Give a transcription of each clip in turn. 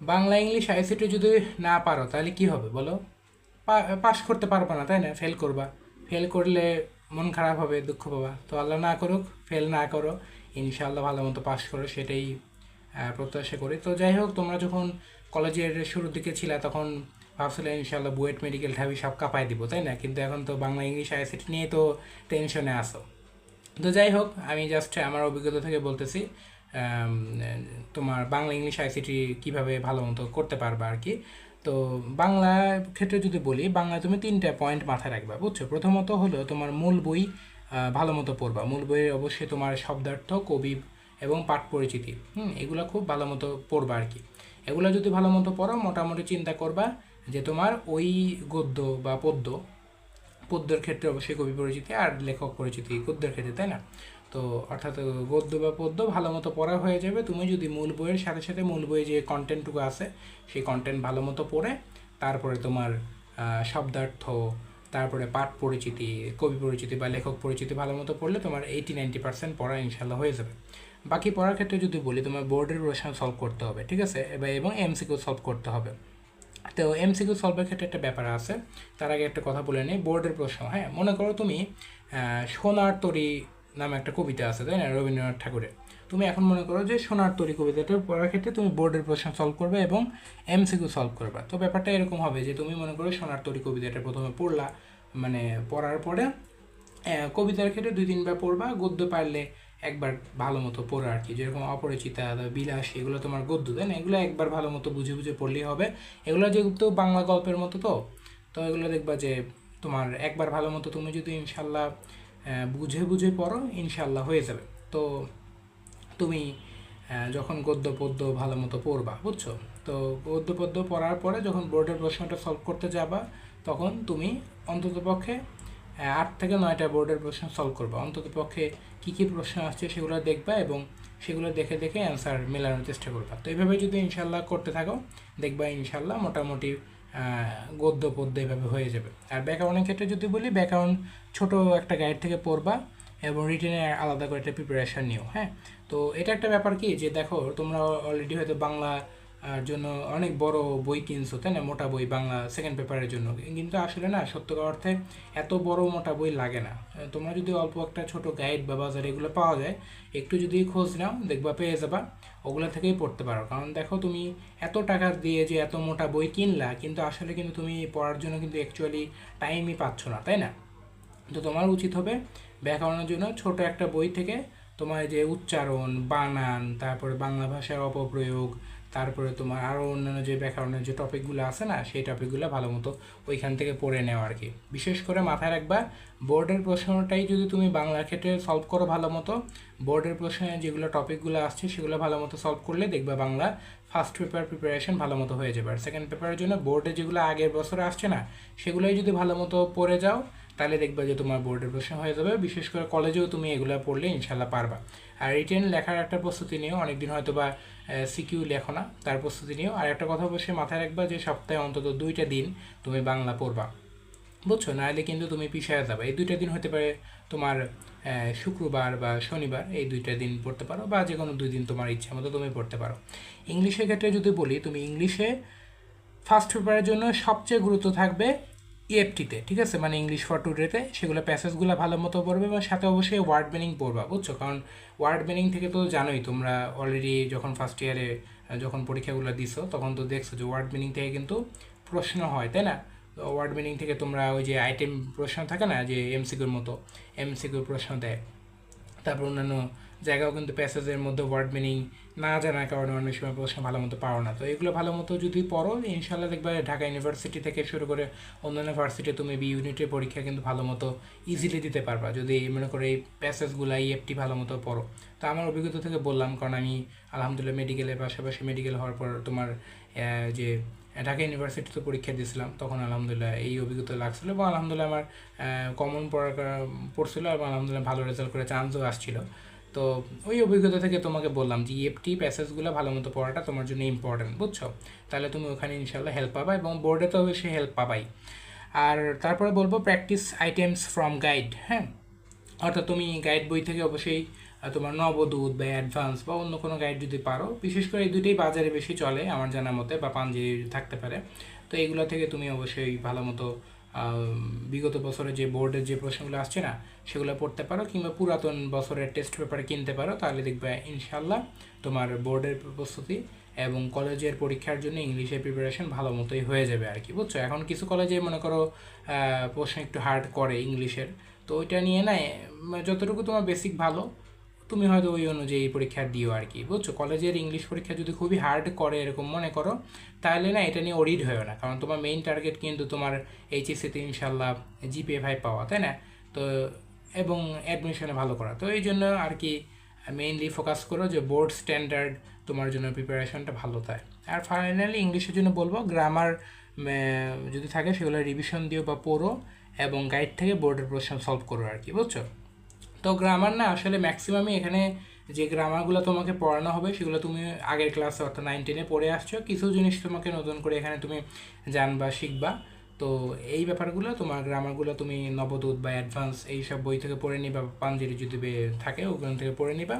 Bangla, English, ICT যদি না পারো, তাহলে কি হবে বলো? পাস করতে পারবা না, তাই না? ফেল করবা। ফেল করলে মন খারাপ হবে, দুঃখ পাবা। তো আল্লাহ না করুক ফেল না করো। ইনশাআল্লাহ ভালো মতো পাস করো, সেটাই প্রত্যাশা করি। তো যাই হোক, তোমরা যখন কলেজের শুরুর দিকে ছিলে, তখন ভাবছিলে ইনশাআল্লাহ বুয়েট মেডিকেল ঢাবি সব কাঁপাই দিব, তাই না? কিন্তু এখন তো বাংলা, ইংলিশ, আইসিটি নিয়ে তো টেনশনে আসো তো যাই হোক, আমি জাস্ট আমার অভিজ্ঞতা থেকে বলতেছি। তোমার বাংলা, ইংলিশ, আইসিটি কীভাবে ভালো মতো করতে পারবা আর কি। তো বাংলা ক্ষেত্রে যদি বলি বাংলায় তুমি তিনটা পয়েন্ট মাথায় রাখবা, বুঝছ? প্রথমত হলো তোমার মূল বই ভালো মতো পড়বা। মূল বইয়ের অবশ্যই তোমার শব্দার্থ, কবি এবং পাঠ পরিচিতি, হুম, এগুলো খুব ভালো মতো পড়বা আর কি। এগুলো যদি ভালো মতো পড়ো, মোটামুটি চিন্তা করবা যে তোমার ওই গদ্য বা পদ্য পদ্যের ক্ষেত্রে অবশ্যই কবি পরিচিতি আর লেখক পরিচিতি গদ্যের ক্ষেত্রে, তাই না? তো অর্থাৎ গদ্য বা পদ্য ভালো মতো পড়া হয়ে যাবে। তুমি যদি মূল বইয়ের সাথে সাথে মূল বইয়ে যে কন্টেন্টটুকু আছে, সেই কন্টেন্ট ভালো মতো পড়ে, তারপরে তোমার শব্দার্থ, তারপরে পাঠ পরিচিতি, কবি পরিচিতি বা লেখক পরিচিতি ভালো মতো পড়লে তোমার এইটি নাইনটি পার্সেন্ট পড়া ইনশাল্লাহ হয়ে যাবে। বাকি পড়ার ক্ষেত্রে যদি বলি, তোমার বোর্ডের প্রশ্ন সলভ করতে হবে, ঠিক আছে? এবং এমসিকিউ সলভ করতে হবে। তো এমসিকিউ সলভের ক্ষেত্রে একটা ব্যাপার আছে। তার আগে একটা কথা বলে নিই বোর্ডের প্রশ্ন। হ্যাঁ মনে করো তুমি সোনার তরী নামে একটা কবিতা আছে, তাই না? রবীন্দ্রনাথ ঠাকুরের। তুমি এখন মনে করো যে সোনার তরী কবিতাটা পড়ার ক্ষেত্রে তুমি বোর্ডের প্রশ্ন সলভ করবে এবং এমসিকিউ সলভ করবে। তো ব্যাপারটা এরকম হবে যে তুমি মনে করো সোনার তরী কবিতাটা প্রথমে পড়লা মানে পড়ার পরে কবিতার ক্ষেত্রে দুই তিনবার পড়বা, গদ্য পারলে একবার ভালো মতো পড়া আর কি। যেরকম অপরিচিতা বিলাস, এগুলো তোমার গদ্য, তাই না? এগুলো একবার ভালো মতো বুঝে বুঝে পড়লেই হবে। এগুলো যেহেতু বাংলা গল্পের মতো তো তো এগুলো দেখবা যে তোমার একবার ভালো মতো তুমি যদি ইনশাল্লাহ বুঝে বুঝে পড়ো, ইনশাল্লাহ হয়ে যাবে। তো তুমি যখন গদ্য পদ্য ভালো মতো পড়বা, বুঝছ? তো গদ্য পদ্য পড়ার পরে যখন বোর্ডের প্রশ্নটা সলভ করতে যাবা, তখন তুমি অন্ততপক্ষে আট থেকে নয়টা বোর্ডের প্রশ্ন সলভ করবা। অন্ততপক্ষে কী কী প্রশ্ন আসছে সেগুলো দেখবা এবং সেগুলো দেখে দেখে অ্যান্সার মেলানোর চেষ্টা করবা। তো এইভাবে যদি ইনশাল্লাহ করতে থাকো, দেখবা ইনশাল্লাহ মোটামুটি গদ্য পদ্য এভাবে হয়ে যাবে। আর ব্যাকরণের ক্ষেত্রে যদি বলি, ব্যাকরণ ছোট একটা গাইড থেকে পড়বা এবং রিটেনে আলাদা করে একটা প্রিপারেশান নিও হ্যাঁ? তো এটা একটা ব্যাপার কি যে দেখো, তোমরা অলরেডি হয়তো বাংলা জন্য অনেক বড় বই কিনছো, তাই না? মোটা বই, বাংলা সেকেন্ড পেপারের জন্য। কিন্তু আসলে না, সত্যকার অর্থে এত বড় মোটা বই লাগে না। তোমরা যদি অল্প একটা ছোট গাইড বা বাজার এগুলো পাওয়া যায়, একটু যদি খোঁজ নাও, দেখবা পেয়ে যাবা। ওগুলো থেকেই পড়তে পারো। কারণ দেখো, তুমি এত টাকা দিয়ে যে এত মোটা বই কিনলা, কিন্তু আসলে কিন্তু তুমি পড়ার জন্য কিন্তু অ্যাকচুয়ালি টাইমই পাচ্ছ না, তাই না? তো তোমার উচিত হবে ব্যাকরণের জন্য ছোট একটা বই থেকে তোমার যে উচ্চারণ, বানান, তারপরে বাংলা ভাষার অপপ্রয়োগ তারপরে তোমার আরও অন্যান্য যে ব্যাকরণের যে টপিকগুলো আছে না, সেই টপিকগুলো ভালো মতো ওইখান থেকে পড়ে নেওয়া আর কি বিশেষ করে মাথায় রাখবা বোর্ডের প্রশ্নটাই যদি তুমি বাংলার ক্ষেত্রে সলভ করো ভালো মতো বোর্ডের প্রশ্নে যেগুলো টপিকগুলো আসছে সেগুলো ভালো মতো সলভ করলে দেখবা বাংলা ফার্স্ট পেপার প্রিপারেশন ভালো মতো হয়ে যাবে। আর সেকেন্ড পেপারের জন্য বোর্ডে যেগুলো আগের বছর আসছে না, সেগুলোই যদি ভালো মতো পড়ে যাও তাহলে দেখবা যে তোমার বোর্ডের প্রশ্ন হয়ে যাবে। বিশেষ করে কলেজেও তুমি এগুলো পড়লে ইনশাল্লাহ পারবা। আর রিটেন লেখার একটা প্রস্তুতি নিও। অনেকদিন হয়তো বা সিকিউ লেখো না, তার প্রস্তুতি নিও। আর একটা কথা অবশ্যই মাথায় রাখবা যে সপ্তাহে অন্তত দুইটা দিন তুমি বাংলা পড়বা। বুঝছ? নাহলে কিন্তু তুমি পিছিয়ে যাবে। এই দুইটা দিন হতে পারে তোমার শুক্রবার বা শনিবার। এই দুইটা দিন পড়তে পারো বা যে কোনো দুই দিন তোমার ইচ্ছা মতো তুমি পড়তে পারো। ইংলিশের ক্ষেত্রে যদি বলি, তুমি ইংলিশে ফার্স্ট পেপারের জন্য সবচেয়ে গুরুত্ব থাকবে ইএফটিতে ঠিক আছে? মানে ইংলিশ ফর টুডেতে সেগুলো প্যাসেজগুলো ভালো মতো পড়বে এবং সাথে অবশ্যই ওয়ার্ড মিনিং পড়বা, বুঝছ? কারণ ওয়ার্ড মিনিং থেকে তো জানোই তোমরা অলরেডি যখন ফার্স্ট ইয়ারে যখন পরীক্ষাগুলো দিছো, তখন তো দেখছ যে ওয়ার্ড মিনিং থেকে কিন্তু প্রশ্ন হয়, তাই না? ওয়ার্ড মিনিং থেকে তোমরা ওই যে আইটেম প্রশ্ন থাকে না, যে এমসিকিউর মতো এমসিকিউ প্রশ্ন দেয়। তারপর অন্যান্য জায়গাও কিন্তু প্যাসেজের মধ্যে ওয়ার্ড মিনিং না জানার কারণে অনেক সময় প্রশ্ন ভালো মতো পারো না। তো এগুলো ভালো মতো যদি পড়ো ইনশাল্লাহ দেখবে ঢাকা ইউনিভার্সিটি থেকে শুরু করে অন্যান্য ভার্সিটি তুমি বি ইউনিটের পরীক্ষা কিন্তু ভালো মতো ইজিলি দিতে পারবা। যদি মনে করো এই প্যাসেজগুলো ইএফটি ভালো মতো পড়ো। তো আমার অভিজ্ঞতা থেকে বললাম, কারণ আমি আলহামদুলিল্লাহ মেডিকেলের পাশাপাশি মেডিকেল হওয়ার পর তোমার যে ঢাকা ইউনিভার্সিটিতে পরীক্ষা দিয়েছিলাম, তখন আলহামদুলিল্লাহ এই অভিজ্ঞতা লাগছিল এবং আলহামদুলিল্লাহ আমার কমন পড়ার পড়ছিল এবং আলহামদুলিল্লাহ ভালো রেজাল্ট করে চান্সও আসছিল। তো ওই অভিজ্ঞতা থেকে তোমাকে বললাম যে ইএফটি প্যাসেজগুলো ভালো মতো পড়াটা তোমার জন্য ইম্পর্টেন্ট বুঝছ? তাহলে তুমি ওখানে ইনশাল্লাহ হেল্প পাবা এবং বোর্ডে তো অবশ্যই হেল্প পাবাই। আর তারপরে বলব প্র্যাকটিস আইটেমস ফ্রম গাইড হ্যাঁ? অর্থাৎ তুমি গাইড বই থেকে অবশ্যই তোমার নবদূত বা অ্যাডভান্স বা অন্য কোনো গাইড যদি পারো, বিশেষ করে এই দুটোই বাজারে বেশি চলে আমার জানা মতে বা পাঞ্জেরি থাকতে পারে। তো এইগুলো থেকে তুমি অবশ্যই ভালো মতো বিগত বছরে যে বোর্ডের যে প্রশ্নগুলো আসছে না, সেগুলো পড়তে পারো কিংবা পুরাতন বছরের টেস্ট পেপার কিনতে পারো, তাহলে দেখবে ইনশাল্লাহ তোমার বোর্ডের প্রস্তুতি এবং কলেজের পরীক্ষার জন্য ইংলিশের প্রিপারেশন ভালো মতোই হয়ে যাবে আর কি, বুঝছ? এখন কিছু কলেজে মনে করো প্রশ্ন একটু হার্ড করে ইংলিশের, তো ওইটা নিয়ে না যতটুকু তোমার বেসিক ভালো তুমি হয়তো ওই অনুযায়ী পরীক্ষা দিও আর কি, বুঝছ? কলেজের ইংলিশ পরীক্ষা যদি খুবই হার্ড করে এরকম মনে করো, তাহলে না এটা নিয়ে ওরিড হয়েও না। কারণ তোমার মেইন টার্গেট কিন্তু তোমার এইচএসসিতে ইনশাল্লাহ জিপিএ ফাইভ পাওয়া, তাই না? তো এবং অ্যাডমিশনে ভালো করা। তো এই জন্য আর কি মেইনলি ফোকাস করো যে বোর্ড স্ট্যান্ডার্ড তোমার জন্য প্রিপারেশনটা ভালো থাকে আর ফাইনালি ইংলিশের জন্য বলব গ্রামার যদি থাকে সেগুলো রিভিশন দিও বা পড়ো এবং গাইড থেকে বোর্ডের প্রশ্ন সলভ করো আর কি, বুঝছ? তো গ্রামার না, আসলে ম্যাক্সিমামই এখানে যে গ্রামারগুলো তোমাকে পড়ানো হবে, সেগুলো তুমি আগের ক্লাসে অর্থাৎ নাইন টেনে পড়ে আসছো। কিছু জিনিস তোমাকে নতুন করে এখানে তুমি জানবা, শিখবা। তো এই ব্যাপারগুলো, তোমার গ্রামারগুলো তুমি নবদূত বা অ্যাডভান্স এই সব বই থেকে পড়ে নিবা পাঞ্জিরি যদি থাকে ওখান থেকে পড়ে নিবা।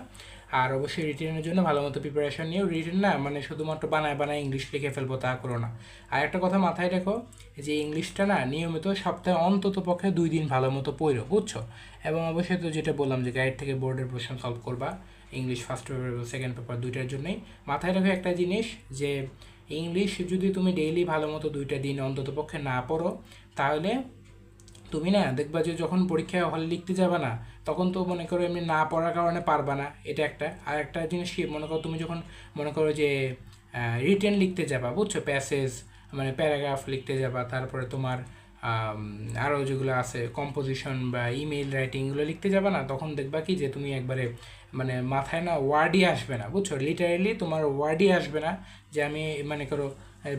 আর অবশ্যই রিটেনের জন্য ভালো মতো প্রিপারেশন নিও রিটেন না মানে শুধুমাত্র বানায় বানায় ইংলিশ লিখে ফেলব তা করো না। আর একটা কথা মাথায় রেখো যে ইংলিশটা না, নিয়মিত সপ্তাহে অন্তত পক্ষে দুই দিন ভালো মতো পড়ো, বুঝছ? এবং অবশ্যই তো যেটা বললাম যে গাইড থেকে বোর্ডের প্রশ্ন সলভ করবা ইংলিশ ফার্স্ট পেপার এবং সেকেন্ড পেপার দুইটার জন্যই। মাথায় রেখো একটা জিনিস যে ইংলিশ যদি তুমি ডেইলি ভালো মতো দুইটা দিন অন্তত পক্ষে না পড়ো, তাহলে তুমি না দেখবা যে যখন পরীক্ষায় হল লিখতে যাবে না, তখন তো মনে করো এমনি না পড়ার কারণে পারবা না। এটা একটা। আর একটা জিনিস কি, মনে করো তুমি যখন মনে করো যে রিটেন লিখতে যাবা, বুঝছ? প্যাসেজ মানে প্যারাগ্রাফ লিখতে যাবা, তারপরে তোমার আরও যেগুলো আছে কম্পোজিশন বা ইমেইল রাইটিং এগুলো লিখতে যাবে না, তখন দেখবা কি যে তুমি একবারে মানে মাথায় না ওয়ার্ডই আসবে না, বুঝছ? লিটারেলি তোমার ওয়ার্ডই আসবে না যে আমি মানে করো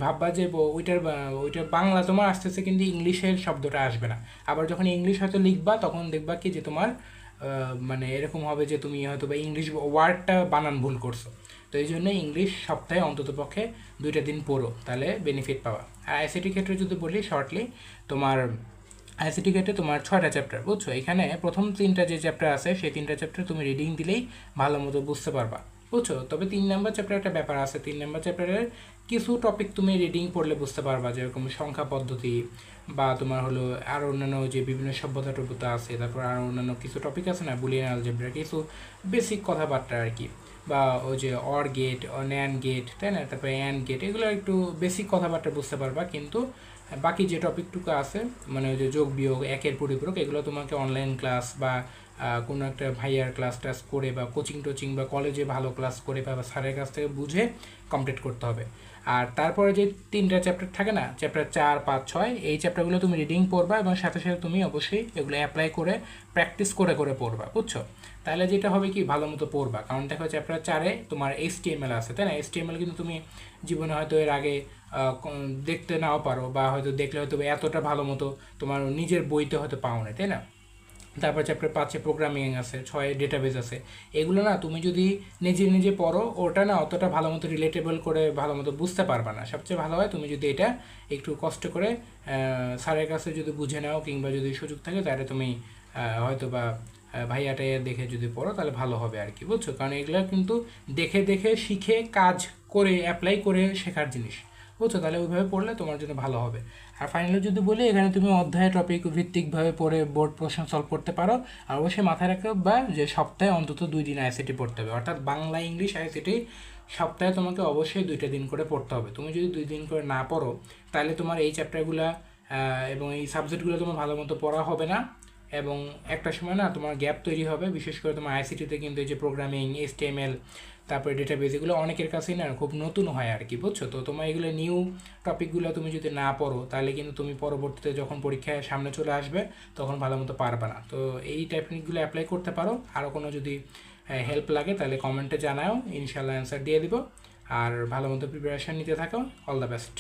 ভাববা যে ওইটার ওইটার বাংলা তোমার আসতেছে কিন্তু ইংলিশের শব্দটা আসবে না। আবার যখন ইংলিশ হয়তো লিখবা, তখন দেখবা কি যে তোমার মানে এরকম হবে যে তুমি হয়তো বা ইংলিশ ওয়ার্ডটা বানান ভুল করছ। তো এই জন্য ইংলিশ সপ্তাহে অন্তত পক্ষে দুইটা দিন পড়ো, তাহলে বেনিফিট পাওয়া আর আইসিটি ক্ষেত্রে যদি বলি শর্টলি তোমার আইসিটি ক্ষেত্রে তোমার ছয়টা চ্যাপ্টার বুঝছ? এখানে প্রথম তিনটা যে চ্যাপ্টার আছে, সেই তিনটা চ্যাপ্টার তুমি রিডিং দিলেই ভালো মতো বুঝতে পারবা। বুঝছ? তবে তিন নাম্বার চ্যাপ্টার একটা ব্যাপার আছে। তিন নাম্বার চ্যাপ্টারের কিছু টপিক তুমি রিডিং পড়লে বুঝতে পারবা, যেরকম সংখ্যা পদ্ধতি বা তোমার হলো আর অন্যান্য যে বিভিন্ন সভ্যতা টভ্যতা আছে, তারপর আরও অন্যান্য কিছু টপিক আছে না? বুলিয়ান আলজেব্রা কিছু বেসিক কথাবার্তা আর কি। বা ওই যে অর গেট ন্যান গেট তাই না? তারপরে অ্যান গেট এগুলো একটু বেসিক কথাবার্তা বুঝতে পারবা, কিন্তু বাকি যে টপিকটুকু আছে মানে ওই যে যোগ বিয়োগ, একের পরিপূরক, এগুলো তোমাকে অনলাইন ক্লাস বা কোনো একটা ভাইয়ার ক্লাস টাস করে বা কোচিং টোচিং বা কলেজে ভালো ক্লাস করে বা স্যারের কাছ থেকে বুঝে কমপ্লিট করতে হবে। আর তারপরে যে তিনটা চ্যাপ্টার থাকে না চ্যাপ্টার চার, পাঁচ, ছয়, এই চ্যাপ্টারগুলো তুমি রিডিং পড়বা এবং সাথে সাথে তুমি অবশ্যই এগুলো অ্যাপ্লাই করে প্র্যাকটিস করে করে পড়বা, বুঝছ? তাহলে যেটা হবে কি, ভালো মতো পড়বা। কারণ দেখো চ্যাপ্টার চারে তোমার এইচ আছে, তাই না? এইচ কিন্তু তুমি জীবনে হয়তো এর আগে দেখতে নাও পারো বা হয়তো দেখলে হয়তো এতটা ভালো মতো তোমার নিজের বইতে হয়তো পাও না তাই না? তারপর চ্যাপ্টার পাঁচে প্রোগ্রামিং আছে ছয় ডেটাবেস আছে। এগুলো না তুমি যদি নিজে নিজে পড়ো ওটা না অতটা ভালো মতো রিলেটেবল করে ভালো মতো বুঝতে পারবা না। সবচেয়ে ভালো হয় তুমি যদি এটা একটু কষ্ট করে স্যারের কাছে যদি বুঝে নাও কিংবা যদি সুযোগ থাকে তাহলে তুমি হয়তো বা আহ, ভাইয়াটাই দেখে যদি পড়ো তাহলে ভালো হবে আর কি বুঝছ? কারণ এগুলো কিন্তু দেখে দেখে শিখে কাজ করে অ্যাপ্লাই করে শেখার জিনিস। বুঝছ তাহলে ওইভাবে পড়লে তোমার জন্য ভালো হবে। আর ফাইনালি যদি বলি, এখানে তুমি অধ্যায় টপিক ভিত্তিকভাবে পড়ে বোর্ড প্রশ্ন সলভ করতে পারো। আর অবশ্যই মাথায় রাখো বা যে সপ্তাহে অন্তত দুই দিন আইসিটি পড়তে হবে। অর্থাৎ বাংলা, ইংলিশ আইসিটি সপ্তাহে তোমাকে অবশ্যই দুইটা দিন করে পড়তে হবে। তুমি যদি দুই দিন করে না পড়ো, তাহলে তোমার এই চ্যাপ্টারগুলো এবং এই সাবজেক্টগুলো তোমার ভালো মতো পড়া হবে না। এবং একটা সময় না তোমার গ্যাপ তৈরি হবে। বিশেষ করে তোমার আইসিটিতে কিন্তু এই যে প্রোগ্রামিং এসটিএমএল তারপরে ডেটাবেস এগুলো অনেকের কাছেই না, খুব নতুন হয় আর কি বুঝছ? তো তোমার এগুলো নিউ টপিকগুলো তুমি যদি না পড়ো, তাহলে কিন্তু তুমি পরবর্তীতে যখন পরীক্ষায় সামনে চলে আসবে, তখন ভালো মতো পারবে না। তো এই টেকনিকগুলো অ্যাপ্লাই করতে পারো। আরও কোনো যদি হেল্প লাগে, তাহলে কমেন্টে জানাও ইনশাল্লাহ অ্যান্সার দিয়ে দিব। আর ভালো মতো প্রিপারেশান নিতে থাকো। All the best